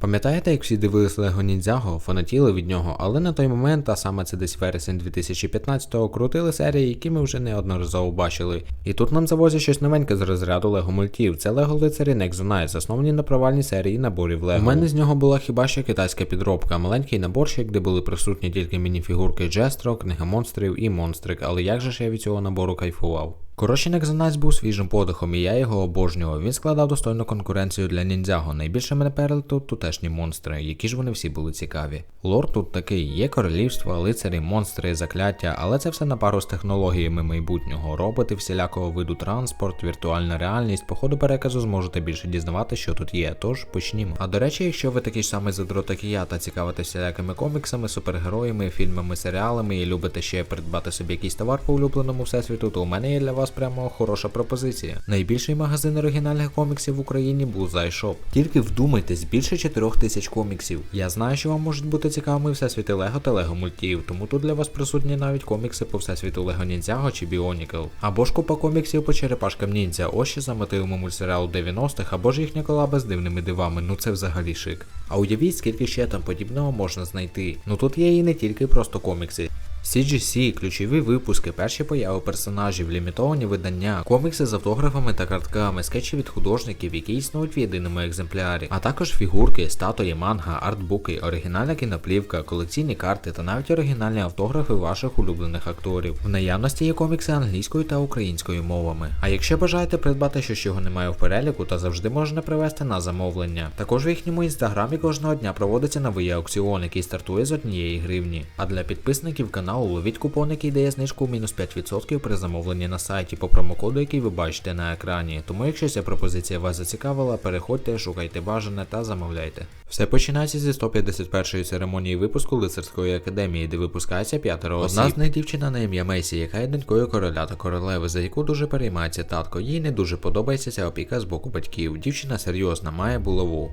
Пам'ятаєте, як всі дивились Лего Ніндзяго, фанатіли від нього, але на той момент, а саме це десь вересень 2015-го, крутили серії, які ми вже неодноразово бачили. І тут нам завозять щось новеньке з розряду Лего мультів. Це Лего лицарі Next Knight, засновані на провальній серії наборів Лего. У мене з нього була хіба що китайська підробка, маленький наборчик, де були присутні тільки мініфігурки Джестро, книга монстрів і монстрик, але як же ж я від цього набору кайфував. Коротше, Некзанайс був свіжим подихом, і я його обожнював. Він складав достойну конкуренцію для ніндзяго. Найбільше мене перли тут тутешні монстри, які ж вони всі були цікаві. Лор тут такий: є королівство, лицарі, монстри, закляття, але це все на пару з технологіями майбутнього. Роботи всілякого виду транспорт, віртуальна реальність. По ходу переказу зможете більше дізнавати, що тут є. Тож почнімо. А до речі, якщо ви такий ж самий задрот, як і я, та цікавитесь всілякими коміксами, супергероями, фільмами, серіалами і любите ще придбати собі якийсь товар по улюбленому всесвіту, то у мене є для вас прямо хороша пропозиція. Найбільший магазин оригінальних коміксів в Україні був Зайшоп. Тільки вдумайтесь, більше 4 тисяч коміксів. Я знаю, що вам можуть бути цікавими всесвіти Лего та Лего мультів, тому тут для вас присутні навіть комікси по всесвіту Лего Ніндзяго чи Біонікл. Або ж купа коміксів по черепашкам ніндзя, ось ще за мотивами мультсеріалу 90-х, або ж їхня колаба з дивними дивами, ну це взагалі шик. А уявіть, скільки ще там подібного можна знайти. Ну тут є і не тільки просто комікси. CGC, ключові випуски, перші появи персонажів, лімітовані видання, комікси з автографами та картками, скетчі від художників, які існують в єдиному екземплярі, а також фігурки, статуї, манга, артбуки, оригінальна кіноплівка, колекційні карти та навіть оригінальні автографи ваших улюблених акторів. В наявності є комікси англійською та українською мовами. А якщо бажаєте придбати щось, чого немає в переліку, то завжди можна привезти на замовлення. Також в їхньому інстаграмі кожного дня проводиться новий аукціон, який стартує з однієї гривні. А для підписників каналу ловіть купон, який дає знижку в мінус 5% при замовленні на сайті по промокоду, який ви бачите на екрані. Тому якщо ця пропозиція вас зацікавила, переходьте, шукайте бажане та замовляйте. Все починається зі 151-ї церемонії випуску лицарської академії, де випускається п'ятеро осіб. Одна з них дівчина на ім'я Мейсі, яка є донькою короля та королеви, за яку дуже переймається татко. Їй не дуже подобається ця опіка з боку батьків. Дівчина серйозна, має булаву.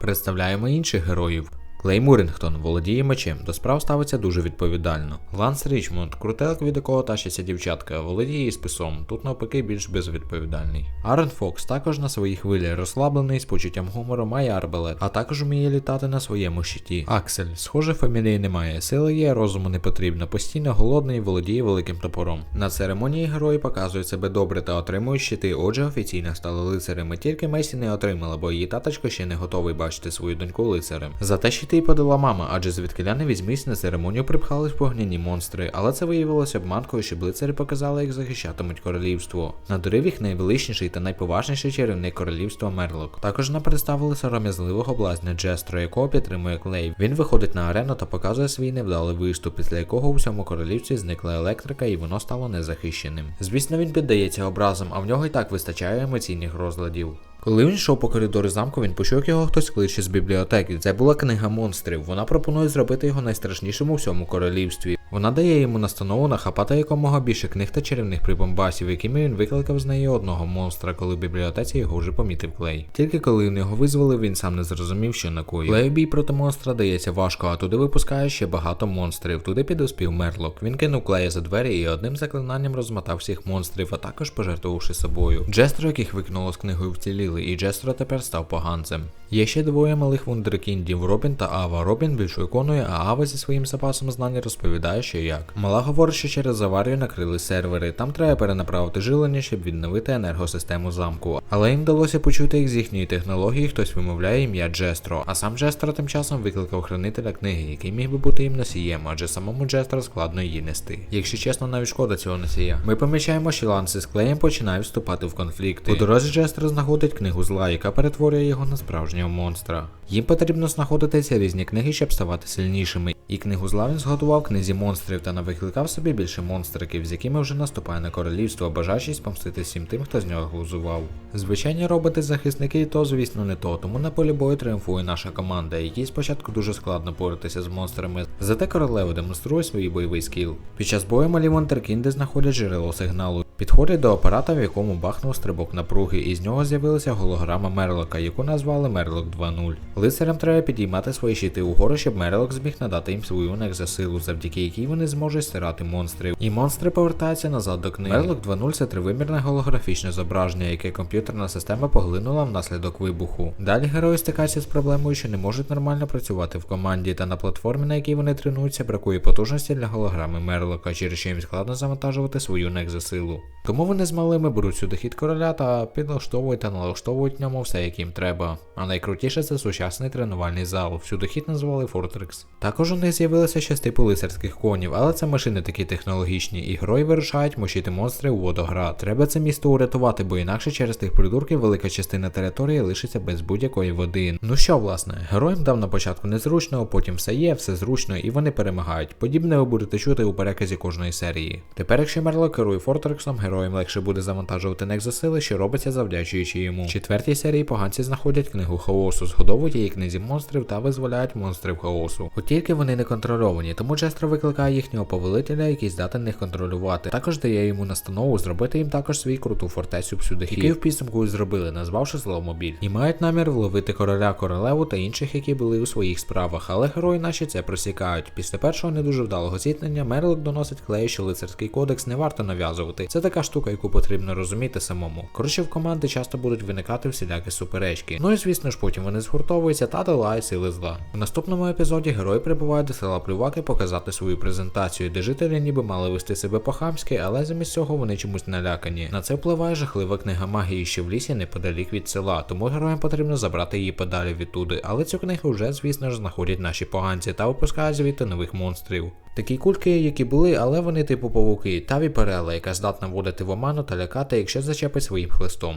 Представляємо інших героїв. Клей Мурінгтон володіє мечем, до справ ставиться дуже відповідально. Ланс Річмонд, крутелик, від якого тащиться дівчатка, володіє списом, тут навпаки більш безвідповідальний. Арен Фокс також на своїй хвилі розслаблений з почуттям гумору має арбалет, а також вміє літати на своєму щиті. Аксель, схоже, фамілії немає, сили є, розуму не потрібно, постійно голодний, володіє великим топором. На церемонії герої показують себе добре та отримують щити, отже офіційно стали лицарями. Тільки Месі не отримала, бо її таточко ще не готовий бачити свою доньку лицарем. Зате щити й подала мама, адже звідкиля не візьмись на церемонію припхались погняні монстри, але це виявилося обманкою, щоб лицарі показали, як захищатимуть королівство. Надурив їх найвеличніший та найповажніший чарівник королівства Мерлок. Також нам представили сором'язливого блазня Джестро, якого підтримує Клей. Він виходить на арену та показує свій невдалий виступ, після якого у всьому королівстві зникла електрика і воно стало незахищеним. Звісно, він піддається образам, а в нього й так вистачає емоційних розладів. Коли він йшов по коридору замку, він почув, як його хтось кличе з бібліотеки. Це була книга монстрів. Вона пропонує зробити його найстрашнішим у всьому королівстві. Вона дає йому настанову нахапати якомога більше книг та чарівних прибомбасів, якими він викликав з неї одного монстра, коли в бібліотеці його вже помітив клей. Тільки коли він його визволив, він сам не зрозумів, що накоїв. Клею бій проти монстра дається важко, а туди випускає ще багато монстрів. Туди підоспів Мерлок. Він кинув клея за двері і одним заклинанням розмотав всіх монстрів, а також пожертвувавши собою. Джестро, яких викинуло з книгою, вціліли, і Джестро тепер став поганцем. Є ще двоє малих вундеркіндів Робін та Ава. Робін більш виконує, а Ава зі своїм запасом знань розповідає, що як. Мала говорить, що через аварію накрили сервери. Там треба перенаправити жилення, щоб відновити енергосистему замку. Але їм вдалося почути, як з їхньої технології хтось вимовляє ім'я Джестро. А сам Джестро тим часом викликав хранителя книги, який міг би бути їм носієм, адже самому Джестро складно її нести. Якщо чесно, навіть шкода цього носія. Ми помічаємо, що Ланси з клеєм починають вступати в конфлікти. По дорозі Джестро знаходить книгу зла, яка перетворює його на справжнього монстра. Їм потрібно знаходити ці різні книги, щоб ставати сильнішими. І книгу зла він зготував книзі монстрів та навикликав собі більше монстриків, з якими вже наступає на королівство, бажаючись помстити всім тим, хто з нього глузував. Звичайні роботи-захисники то, звісно, не то, тому на полі бою тріумфує наша команда, якій спочатку дуже складно боротися з монстрами. Зате королева демонструє свій бойовий скіл. Під час бою малі Вонтеркінди знаходять джерело сигналу. Підходить до апарата, в якому бахнув стрибок напруги, і з нього з'явилася голограма Мерлока, яку назвали Мерлок 2.0. Лицарям треба підіймати свої щити угору, щоб Мерлок зміг надати їм свою нексосилу, завдяки якій вони зможуть стирати монстрів. І монстри повертаються назад до книги. Мерлок 2.0 це тривимірне голографічне зображення, яке комп'ютерна система поглинула внаслідок вибуху. Далі герої стикаються з проблемою, що не можуть нормально працювати в команді, та на платформі, на якій вони тренуються, бракує потужності для голограми Мерлока, через що їм складно завантажувати свою нексосилу. Тому вони з малими беруть сюди хід короля та підлаштовують та налаштовують ньому все, як їм треба. А найкрутіше це сучасний тренувальний зал. Всюди хід назвали Fortrix. Також у них з'явилося ще лицарських конів, але це машини такі технологічні, і герої вирушають мочити монстри у водогра. Треба це місто урятувати, бо інакше через тих придурків велика частина території лишиться без будь-якої води. Ну що, власне, героям дав на початку незручно, потім все є, все зручно, і вони перемагають. Подібне ви будете чути у переказі кожної серії. Тепер, якщо Мерло керує Фортрексом, героям легше буде завантажувати нексосили, що робиться завдячуючи йому. В четвертій серії поганці знаходять книгу хаосу, згодовують її книзі монстрів та визволяють монстрів хаосу. От тільки вони не контрольовані, тому Джестро викликає їхнього повелителя, який здатен їх контролювати. Також дає йому настанову зробити їм також свій круту фортецю всюди, який в підсумку і зробили, назвавши зломобіль. І мають намір вловити короля королеву та інших, які були у своїх справах, але герої наші це просікають. Після першого не дуже вдалого зіткнення Мерлок доносить клею, що лицарський кодекс не варто нав'язувати. Це така штука, яку потрібно розуміти самому. Коротше, в команди часто будуть виникати всілякі суперечки. Ну і звісно ж, потім вони згуртовуються та долають сили зла. У наступному епізоді герої прибувають до села Плюваки показати свою презентацію, де жителі ніби мали вести себе по-хамськи, але замість цього вони чомусь налякані. На це впливає жахлива книга магії, що в лісі неподалік від села, тому героям потрібно забрати її подалі відтуди. Але цю книгу вже, звісно ж, знаходять наші поганці та випускають звідти нових монстрів. Такі кульки, які були, але вони типу павуки, та віперела, яка здатна вводити в оману та лякати, якщо зачепить своїм хлистом.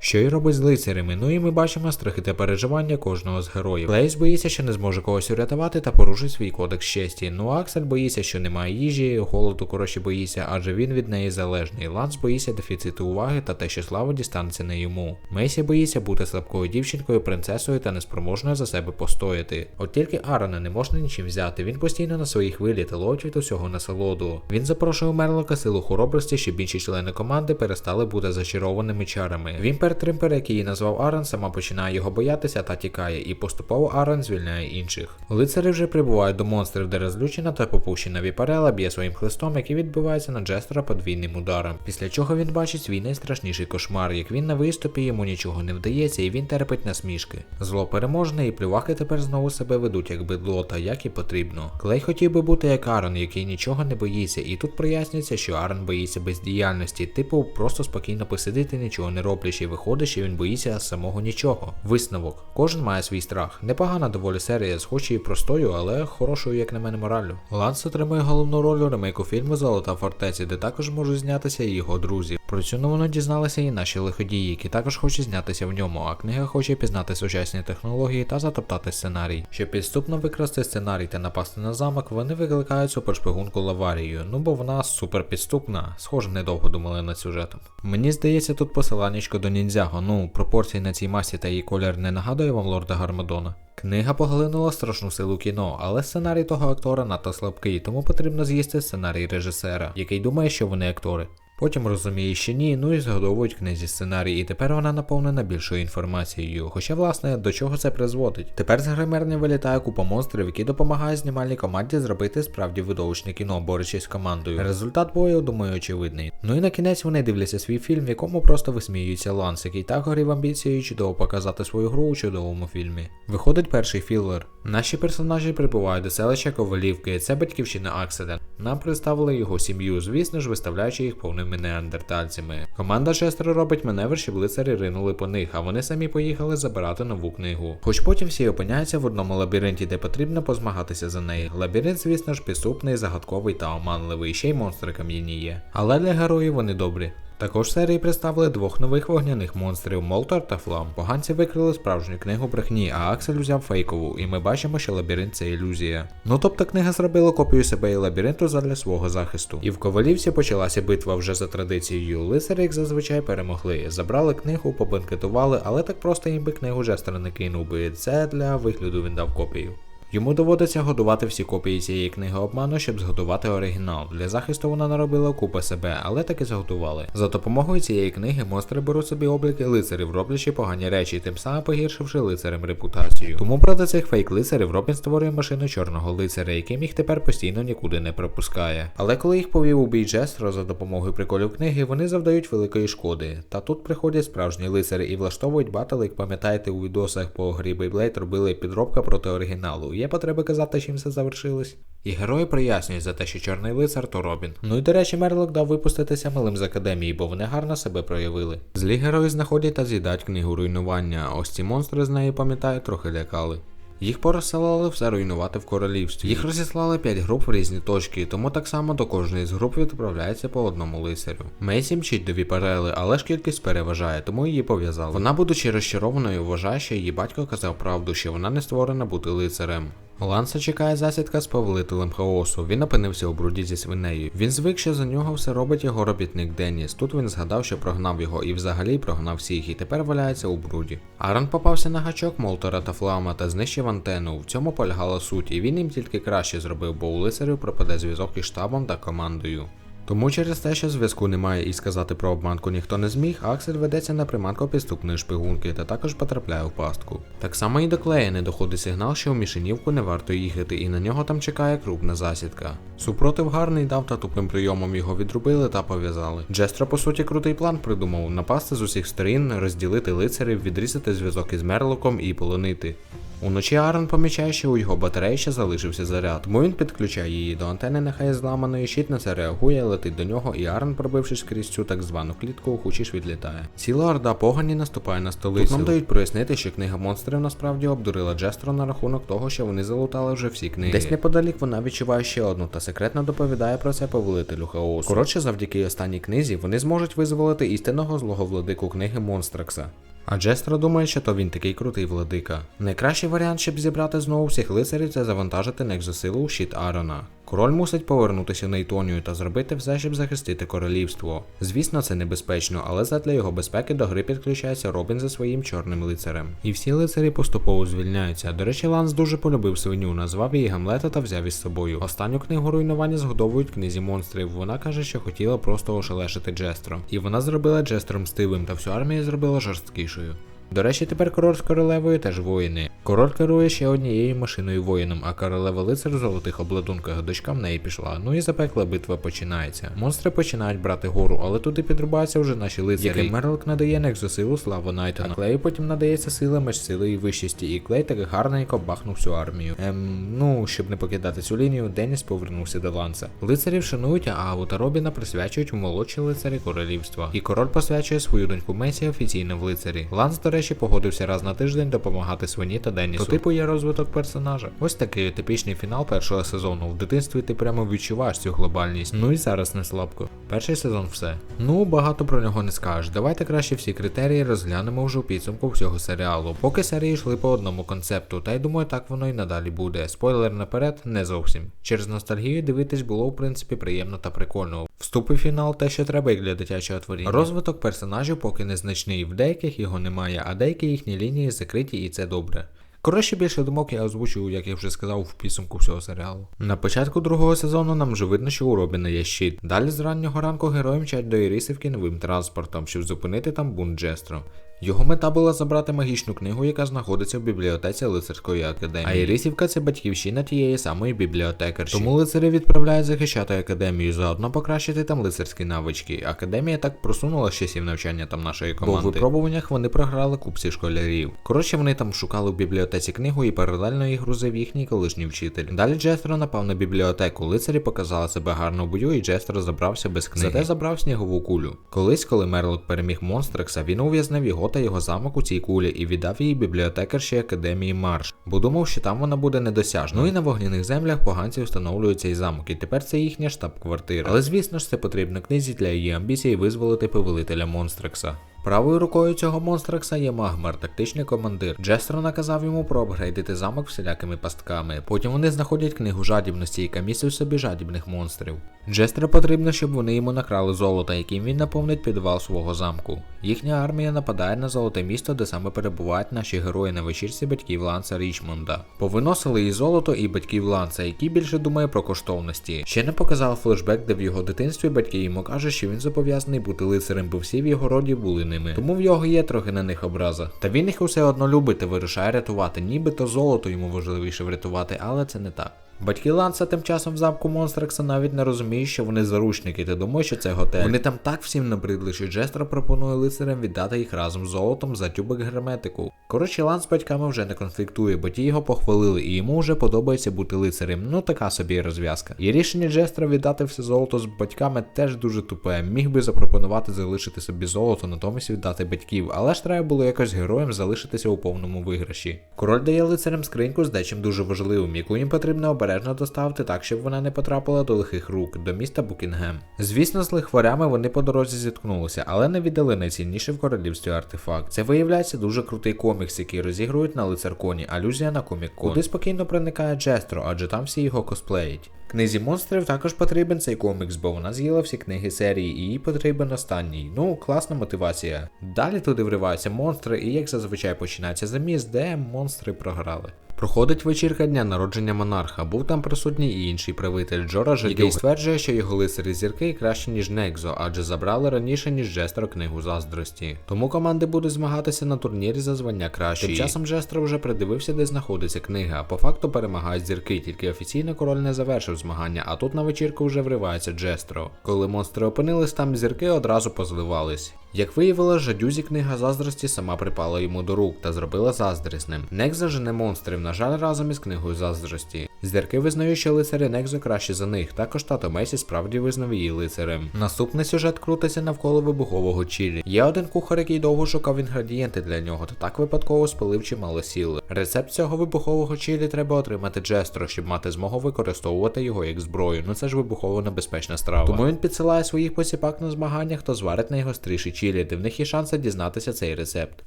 Що й робить з лицарями, ну і ми бачимо страхи та переживання кожного з героїв. Лейс боїться, що не зможе когось урятувати та порушить свій кодекс честі. Ну Аксель боїться, що немає їжі, голоду коротше боїться, адже він від неї залежний. Ланс боїться дефіциту уваги та те, що слава дістанеться не йому. Мейсі боїться бути слабкою дівчинкою, принцесою та неспроможною за себе постояти. От тільки Арона не можна нічим взяти. Він постійно на своїй хвилі та ловить від усього насолоду. Він запрошує Мерлока силу хоробрості, щоб інші члени команди перестали бути зачарованими чарами. Він Тримпер, який її назвав Арен, сама починає його боятися та тікає, і поступово Арен звільняє інших. Лицарі вже прибувають до монстрів, де розлючена та попущена віпарела б'є своїм хлистом, який відбивається на Джестера подвійним ударом. Після чого він бачить свій найстрашніший кошмар, як він на виступі йому нічого не вдається, і він терпить насмішки. Зло переможне, і плюваки тепер знову себе ведуть як бидло, та як і потрібно. Клей хотів би бути як Арен, який нічого не боїться, і тут прояснюється, що Арен боїться бездіяльності, типу просто спокійно посидити, нічого не роблячи, виходить, що він боїться самого нічого. Висновок. Кожен має свій страх. Непогана доволі серія, з хоч і простою, але хорошою, як на мене, мораллю. Ланс отримує головну роль у ремейку фільму Золота фортеця, де також можуть знятися і його друзі. Про цю новину дізналися і наші лиходії, які також хочуть знятися в ньому, а книга хоче пізнати сучасні технології та затоптати сценарій. Щоб підступно викрасти сценарій та напасти на замок, вони викликають супершпигунку Лаварію, ну бо вона супер підступна, схоже, недовго думали над сюжетом. Мені здається, тут посиланнячко до ніндзяго, ну пропорції на цій масі та її колір не нагадує вам лорда Гармадона. Книга поглинула страшну силу кіно, але сценарій того актора надто слабкий, тому потрібно з'їсти сценарій режисера, який думає, що вони актори. Потім розуміє, що ні, ну і згодовують книзі сценарій, і тепер вона наповнена більшою інформацією. Хоча, власне, до чого це призводить? Тепер з гримерні вилітає купа монстрів, які допомагають знімальній команді зробити справді видовищне кіно, борючись з командою. Результат бою, думаю, очевидний. Ну і на кінець вони дивляться свій фільм, в якому просто висміюється Ланс, який так горів амбіцією чудово показати свою гру у чудовому фільмі. Виходить перший філер. Наші персонажі прибувають до селища Ковалівки, це батьківщина Акседен. Нам представили його сім'ю, звісно ж, виставляючи їх повними неандертальцями. Команда шестеро робить маневр, щоб лицарі ринули по них, а вони самі поїхали забирати нову книгу. Хоч потім всі опиняються в одному лабіринті, де потрібно позмагатися за неї. Лабіринт, звісно ж, підступний, загадковий та оманливий, ще й монстри кам'яні є. Але для героїв вони добрі. Також серії представили двох нових вогняних монстрів Молтор та Флам. Поганці викрили справжню книгу брехні, а Аксель взяв фейкову, і ми бачимо, що лабіринт це ілюзія. Ну тобто книга зробила копію себе і лабіринту задля свого захисту. І в Ковалівці почалася битва вже за традицією. Лицарі, як зазвичай, перемогли. Забрали книгу, побенкетували, але так просто їм би книгу жестер не кинув би. Це для вигляду він дав копію. Йому доводиться годувати всі копії цієї книги обману, щоб зготувати оригінал. Для захисту вона наробила купи себе, але таки зготували. За допомогою цієї книги монстри беруть собі обліки лицарів, роблячи погані речі, тим самим погіршивши лицарем репутацію. Тому проти цих фейк лицарів Робін створює машину чорного лицаря, яким їх тепер постійно нікуди не пропускає. Але коли їх повів у бій Джестро за допомогою приколів книги, вони завдають великої шкоди. Та тут приходять справжні лицарі і влаштовують батл, як пам'ятаєте, у відосах по грі Beyblade робили підробка проти оригіналу. Є потреба казати, чим все завершилось. І герої прояснюють за те, що чорний лицар то Робін. Ну і до речі, Мерлок дав випуститися милим з академії, бо вони гарно себе проявили. Злі герої знаходять та з'їдають книгу руйнування, ось ці монстри з неї, пам'ятаю, трохи лякали. Їх порозсилали все руйнувати в королівстві. Їх розіслали 5 груп в різні точки, тому так само до кожної з груп відправляється по одному лицарю. Мейсі мчить до віперели, але ж кількість переважає, тому її пов'язали. Вона, будучи розчарованою, вважає, що її батько казав правду, що вона не створена бути лицарем. Ланса чекає засідка з повелителем хаосу. Він опинився у бруді зі свинею. Він звик, що за нього все робить його робітник Деніс. Тут він згадав, що прогнав його і взагалі прогнав всіх, і тепер валяється у бруді. Аран попався на гачок Молтера та Флама та знищив антенну. В цьому полягала суть, і він їм тільки краще зробив, бо у лицарів пропаде зв'язок із штабом та командою. Тому через те, що зв'язку немає і сказати про обманку ніхто не зміг, Аксель ведеться на приманку підступної шпигунки та також потрапляє в пастку. Так само і до Клея не доходить сигнал, що в мішенівку не варто їхати, і на нього там чекає крупна засідка. Супротив гарний дав та тупим прийомом його відрубили та пов'язали. Джестро, по суті, крутий план придумав напасти з усіх сторін, розділити лицарів, відрізати зв'язок із Мерлоком і полонити. Уночі Арен помічає, що у його батареї ще залишився заряд, тому він підключає її до антени, нехай зламаної, щит на це реагує, летить до нього, і Арен, пробившись крізь цю так звану клітку, хучіш відлітає. Ціла орда погані наступає на столицю. Тут нам дають прояснити, що книга монстрів насправді обдурила Джестро на рахунок того, що вони залутали вже всі книги. Десь неподалік вона відчуває ще одну та секретно доповідає про це повелителю хаосу. Коротше, завдяки останній книзі вони зможуть визволити істинного злого владику книги Монстракса. А Джестро думає, що то він такий крутий владика. Найкращий варіант, щоб зібрати знову всіх лицарів, це завантажити Нексосилу у щит Арона. Король мусить повернутися на Ітонію та зробити все, щоб захистити королівство. Звісно, це небезпечно, але задля його безпеки до гри підключається Робін за своїм чорним лицарем. І всі лицарі поступово звільняються. До речі, Ланс дуже полюбив свиню, назвав її Гамлета та взяв із собою. Останню книгу руйнування згодовують книзі монстрів. Вона каже, що хотіла просто ошелешити Джестро. І вона зробила Джестро мстивим та всю армію зробила жорсткішою. До речі, тепер король з королевою теж воїни. Король керує ще однією машиною воїном, а королева лицар в золотих обладунках дочка в неї пішла. Ну і запекла битва починається. Монстри починають брати гору, але туди підрубаються вже наші лицарі. Яким Мерлок надає Нексосилу славу Найтона. А Клею потім надається сила меч сили і вищості, і клей так гарненько бахнув всю армію. Ем, ну, щоб не покидати цю лінію, Деніс повернувся до ланса. Лицарів шанують, а Аву та Робіна присвячують молодші лицарі королівства. І король посвячує свою доньку Месі офіційно в лицарі. Ланс, до речі, погодився раз на тиждень допомагати свині та Денісу. То типу є розвиток персонажа. Ось такий типічний фінал першого сезону. В дитинстві ти прямо відчуваєш цю глобальність. Ну і зараз не слабко. Перший сезон все. Ну багато про нього не скажеш. Давайте краще всі критерії розглянемо вже у підсумку всього серіалу. Поки серії йшли по одному концепту, та й думаю, так воно і надалі буде. Спойлер наперед, не зовсім. Через ностальгію дивитись було в принципі приємно та прикольно. Вступ і фінал те, що треба як для дитячого творіння. Розвиток персонажів поки незначний. В деяких його немає, а деякі їхні лінії закриті, і це добре. Коротше, більше думок я озвучую, як я вже сказав, в підсумку всього серіалу. На початку другого сезону нам вже видно, що у Робіна є щит. Далі з раннього ранку герої мчать до Ірисівки новим транспортом, щоб зупинити там бунт Джестро. Його мета була забрати магічну книгу, яка знаходиться в бібліотеці лицарської академії. А Ірисівка це батьківщина тієї самої бібліотекарші. Тому лицарі відправляють захищати академію, заодно покращити там лицарські навички. Академія так просунула з часів навчання там нашої команди. Бо в випробуваннях вони програли купці школярів. Коротше, вони там шукали в бібліотеці книгу і паралельно їх грузив їхній колишній вчитель. Далі Джестро напав на бібліотеку. Лицарі показали себе гарно в бою, і Джестро забрався без книги. Зате забрав снігову кулю. Колись, коли Мерлок переміг Монстрекса, він ув'язнив його та його замок у цій кулі і віддав її бібліотекарші академії Марш, бо думав, що там вона буде недосяжна. Ну і на вогняних землях поганці встановлюють цей замок, і тепер це їхня штаб-квартира. Але звісно ж це потрібно книзі для її амбіції визволити повелителя Монстрекса. Правою рукою цього монстракса є Магмар, тактичний командир. Джестро наказав йому проапгрейдити замок всілякими пастками. Потім вони знаходять книгу жадібності, яка містить в собі жадібних монстрів. Джестро потрібно, щоб вони йому накрали золото, яким він наповнить підвал свого замку. Їхня армія нападає на золоте місто, де саме перебувають наші герої на вечірці батьків Ланса Річмонда. Повиносили і золото, і батьків Ланса, який більше думає про коштовності. Ще не показав флешбек, де в його дитинстві батьки йому кажуть, що він зобов'язаний бути лицарем, бо всі в його роді були ними. Тому в його є трохи на них образа. Та він їх усе одно любить і вирішає рятувати, нібито золото йому важливіше врятувати, але це не так. Батьки Ланса тим часом в замку Монстрекса навіть не розуміють, що вони заручники, та думають, що це готель. Вони там так всім набридли, що Джестро пропонує лицарям віддати їх разом з золотом за тюбик герметику. Коротше, Ланс з батьками вже не конфліктує, бо ті його похвалили, і йому вже подобається бути лицарем. Ну така собі розв'язка. І рішення Джестра віддати все золото з батьками теж дуже тупе. Міг би запропонувати залишити собі золото, натомість віддати батьків, але ж треба було якось героям залишитися у повному виграші. Король дає лицарям скриньку з дечим дуже важливим, яку їм потрібно обережно доставити так, щоб вона не потрапила до лихих рук, до міста Букінгем. Звісно, з лихварями вони по дорозі зіткнулися, але не віддали найцінніший в королівстві артефакт. Це виявляється дуже крутий комікс, який розігрують на лицарконі, алюзія на комік-кон. Куди спокійно проникає Джестро, адже там всі його косплеїть. Книзі монстрів також потрібен цей комікс, бо вона з'їла всі книги серії, і їй потрібен останній. Ну, класна мотивація. Далі туди вриваються монстри, і як зазвичай починається заміс, де монстри програли. Проходить вечірка дня народження монарха. Був там присутній і інший правитель Джора Жидюк, який стверджує, що його лицарі зірки краще ніж Некзо, адже забрали раніше ніж Джестро книгу заздрості. Тому команди будуть змагатися на турнірі за звання краще. Тим часом Джестро вже придивився, де знаходиться книга. По факту перемагають зірки, тільки офіційно король не завершив змагання, а тут на вечірку вже вривається Джестро. Коли монстри опинились там, зірки одразу позливались. Як виявилось, жадюзі книга заздрості сама припала йому до рук та зробила заздрісним. Некзо жене монстрів, на жаль, разом із книгою заздрості. Зірки визнають, що лицарі Некзо краще за них. Також тато Месі справді визнав її лицарем. Наступний сюжет крутиться навколо вибухового чілі. Є один кухар, який довго шукав інгредієнти для нього, та так випадково спалив чимало сіл. Рецепт цього вибухового чілі треба отримати Джестро, щоб мати змогу використовувати його як зброю. Ну це ж вибухово небезпечна страва. Тому він підсилає своїх посіпак на змаганнях, хто зварить найгостріший чілі, де в них є шанси дізнатися цей рецепт.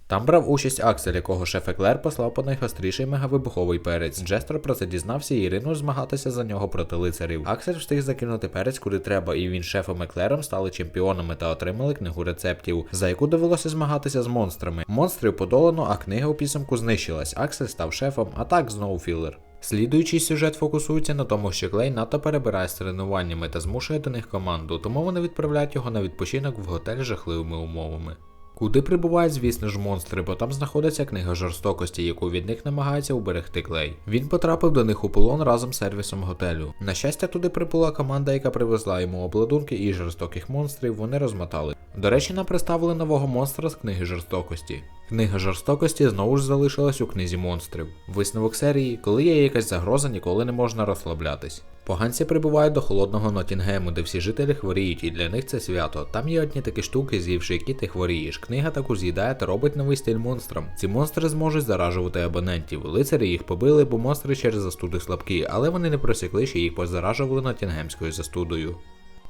Там брав участь Аксель, якого шеф Еклер послав по найгостріший мегавибуховий перець. Джестро про це дізнався і ринув змагатися за нього проти лицарів. Аксель встиг закинути перець куди треба, і він шефом Еклером стали чемпіонами та отримали книгу рецептів, за яку довелося змагатися з монстрами. Монстрів подолано, а книга у підсумку знищилась. Аксель став шефом, а так знову філер. Слідуючий сюжет фокусується на тому, що Клей надто перебирає з тренуваннями та змушує до них команду, тому вони відправляють його на відпочинок в готель жахливими умовами. Куди прибувають, звісно ж, монстри, бо там знаходиться книга жорстокості, яку від них намагається уберегти клей. Він потрапив до них у полон разом з сервісом готелю. На щастя, туди прибула команда, яка привезла йому обладунки і жорстоких монстрів, вони розмотали. До речі, нам представили нового монстра з книги жорстокості. Книга жорстокості знову ж залишилась у книзі монстрів. Висновок серії, коли є якась загроза, ніколи не можна розслаблятись. Поганці прибувають до холодного Нотінгему, де всі жителі хворіють, і для них це свято. Там є одні такі штуки, з'ївши які ти хворієш. Книга також з'їдає та робить новий стиль монстрам. Ці монстри зможуть заражувати абонентів. Лицарі їх побили, бо монстри через застуди слабкі, але вони не просікли, що їх позаражували Нотінгемською застудою.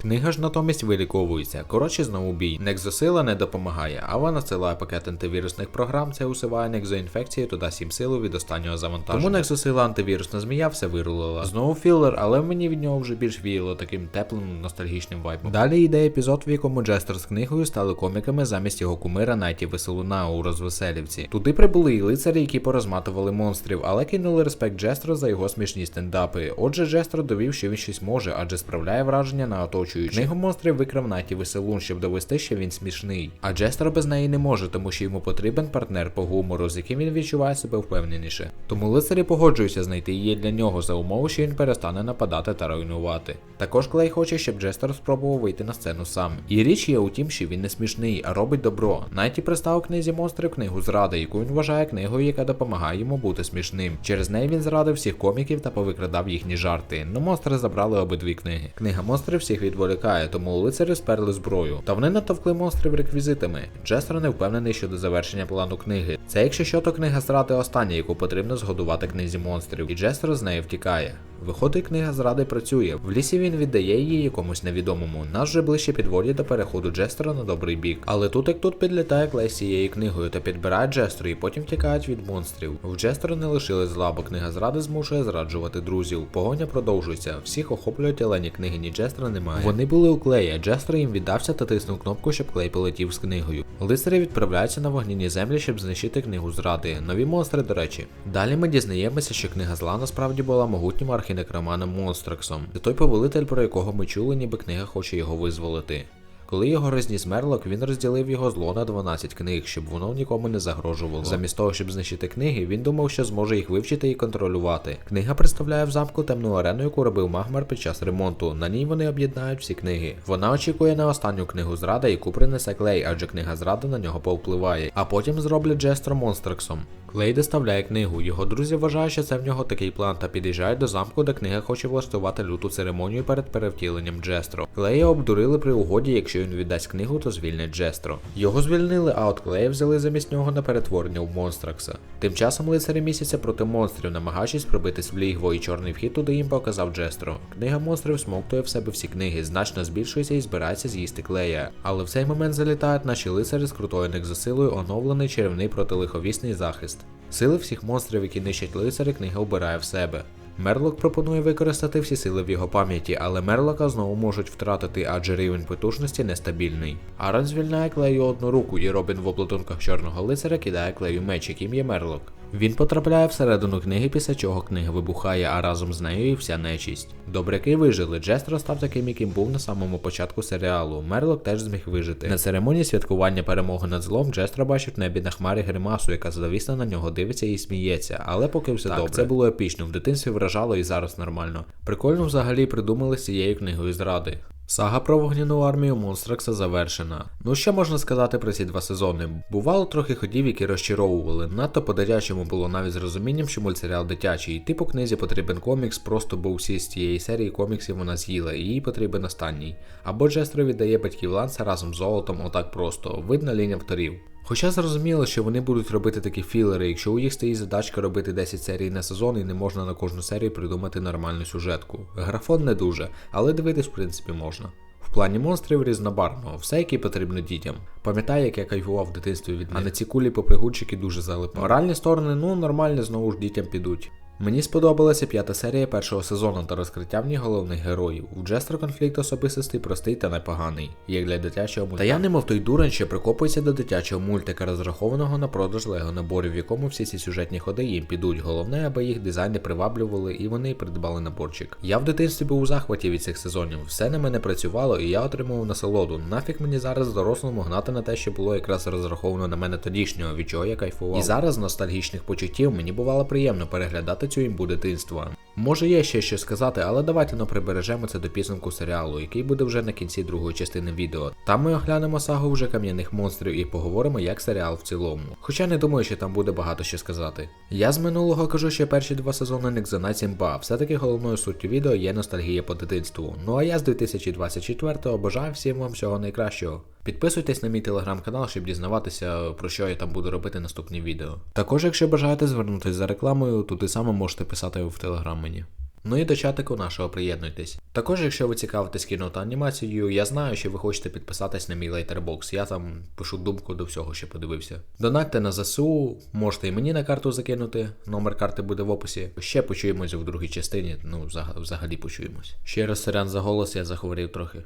Книга ж натомість виліковується. Коротше, знову бій. Нексосила не допомагає, а вона насилає пакет антивірусних програм, це усиває нексоінфекції, то дасть їм силу від останнього завантаження. Тому нексосила антивірусна змія все вирулила. Знову філер, але мені від нього вже більш віяло таким теплим ностальгічним вайбом. Далі йде епізод, в якому Джестер з книгою стали коміками замість його кумира Найті Веселуна у розвеселівці. Туди прибули і лицарі, які порозматували монстрів, але кинули респект Джестеру за його смішні стендапи. Отже, Джестер довів, що він щось може, адже справляє враження на оточуючи. Книгу монстрів викрав Наті Веселун, щоб довести, що він смішний. А Джестер без неї не може, тому що йому потрібен партнер по гумору, з яким він відчуває себе впевненіше. Тому лицарі погоджуються знайти її для нього за умови, що він перестане нападати та руйнувати. Також Клей хоче, щоб Джестер спробував вийти на сцену сам. І річ є у тім, що він не смішний, а робить добро. Найті пристав книзі монстрів книгу зради, яку він вважає книгою, яка допомагає йому бути смішним. Через неї він зрадив всіх коміків та повикрадав їхні жарти. Ну монстри забрали обидві книги. Книга монстрів всіх від відволікає, тому лицарі сперли зброю. Та вони натовкли монстрів реквізитами. Джестер не впевнений щодо завершення плану книги. Це якщо що, то книга зради остання, яку потрібно згодувати книзі монстрів, і Джестер з нею втікає. Виходить, книга зради працює. В лісі він віддає її якомусь невідомому. Нас вже ближче підводять до переходу Джестера на добрий бік. Але тут як тут підлітає Клей цією книгою та підбирає Джестеру і потім тікають від монстрів. В Джестера не лишили зла, бо книга зради змушує зраджувати друзів. Погоня продовжується. Всіх охоплюють, але ні книги, ні Джестера немає. Вони були у клея. Джестер їм віддався та тиснув кнопку, щоб клей полетів з книгою. Лицарі відправляються на вогняні землі, щоб знищити книгу зради. Нові монстри, до речі. Далі ми дізнаємося, що книга зла насправді була могутнім архінекроманом Монстраксом. Це той повелитель, про якого ми чули, ніби книга хоче його визволити. Коли його розніс Мерлок, він розділив його зло на 12 книг, щоб воно нікому не загрожувало. Замість того, щоб знищити книги, він думав, що зможе їх вивчити і контролювати. Книга представляє в замку темну арену, яку робив Магмар під час ремонту. На ній вони об'єднають всі книги. Вона очікує на останню книгу зрада, яку принесе клей, адже книга зрада на нього повпливає. А потім зроблять Джестро Монстраксом. Клей доставляє книгу. Його друзі вважають, що це в нього такий план, та під'їжджають до замку, де книга хоче влаштувати люту церемонію перед перевтіленням Джестро. Клея обдурили при угоді, якщо він віддасть книгу, то звільнять Джестро. Його звільнили, а от клея взяли замість нього на перетворення в Монстракса. Тим часом лицарі місяця проти монстрів, намагаючись пробитись в лігво і чорний вхід туди їм показав Джестро. Книга монстрів смоктує в себе всі книги, значно збільшується і збирається з'їсти клея. Але в цей момент залітають наші лицарі з крутою некзосилою оновлений червний протилиховісний захист. Сили всіх монстрів, які нищать лицарі, книга обирає в себе. Мерлок пропонує використати всі сили в його пам'яті, але Мерлока знову можуть втратити, адже рівень потужності нестабільний. Аран звільняє клею одну руку, і Робін в облатунках чорного лицаря кидає клею меч, яким є Мерлок. Він потрапляє всередину книги, після чого книга вибухає, а разом з нею і вся нечість. Добряки вижили. Джестро став таким, яким був на самому початку серіалу. Мерлок теж зміг вижити. На церемонії святкування перемоги над злом Джестро бачив в небі на хмарі гримасу, яка зловісно на нього дивиться і сміється. Але поки все Так, добре. це Це було епічно. В дитинстві вражало і зараз нормально. Прикольно взагалі придумали з цією книгою зради. Сага про вогняну армію Монстракса завершена. Ну що можна сказати про ці два сезони? Бувало трохи ходів, які розчаровували. Надто по-дитячому було навіть з розумінням, що мультсеріал дитячий. Типу книзі потрібен комікс, просто бо всі з цієї серії коміксів вона з'їла, і їй потрібен останній. Або Джестро віддає батьків Ланса разом з золотом, отак просто. Видно лінь авторів. Хоча зрозуміло, що вони будуть робити такі філери, якщо у їх стоїть задачка робити 10 серій на сезон і не можна на кожну серію придумати нормальну сюжетку. Графон не дуже, але дивитись в принципі можна. В плані монстрів різнобарно, все, яке потрібно дітям. Пам'ятаю, як я кайфував в дитинстві від них. А на ці кулі попригунчики дуже залипали. Моральні сторони, ну нормально знову ж дітям підуть. Мені сподобалася п'ята серія першого сезону та розкриття в ній головних героїв. У Джестер конфлікт особистостей простий та непоганий, як для дитячого мультика. Та я немов той дурень, що прикопується до дитячого мультика, розрахованого на продаж лего наборів, в якому всі ці сюжетні ходи їм підуть. Головне, аби їх дизайни приваблювали і вони придбали наборчик. Я в дитинстві був у захваті від цих сезонів. Все на мене працювало, і я отримував насолоду. Нафіг мені зараз дорослому гнати на те, що було якраз розраховано на мене тодішнього, від чого я кайфував. І зараз ностальгічних почуттів мені бувало приємно переглядати цю буде дитинства. Може є ще що сказати, але давайте ну прибережемо це до підсумку серіалу, який буде вже на кінці другої частини відео. Там ми оглянемо сагу вже кам'яних монстрів і поговоримо як серіал в цілому. Хоча не думаю, що там буде багато що сказати. Я з минулого кажу, що перші два сезони не занадь імба. Все-таки головною суттю відео є ностальгія по дитинству. Ну а я з 2024-го бажаю всім вам всього найкращого. Підписуйтесь на мій телеграм-канал, щоб дізнаватися, про що я там буду робити наступні відео. Також, якщо бажаєте звернутися за рекламою, і саме можете писати в телеграм мені. Ну і до чатику нашого приєднуйтесь. Також, якщо ви цікавитесь кіно та анімацією, я знаю, що ви хочете підписатись на мій лейтербокс. Я там пишу думку до всього, що подивився. Донатьте на ЗСУ, можете і мені на карту закинути. Номер карти буде в описі. Ще почуємося в другій частині. Ну, взагалі почуємось. Ще раз сорян за голос, я захворів трохи.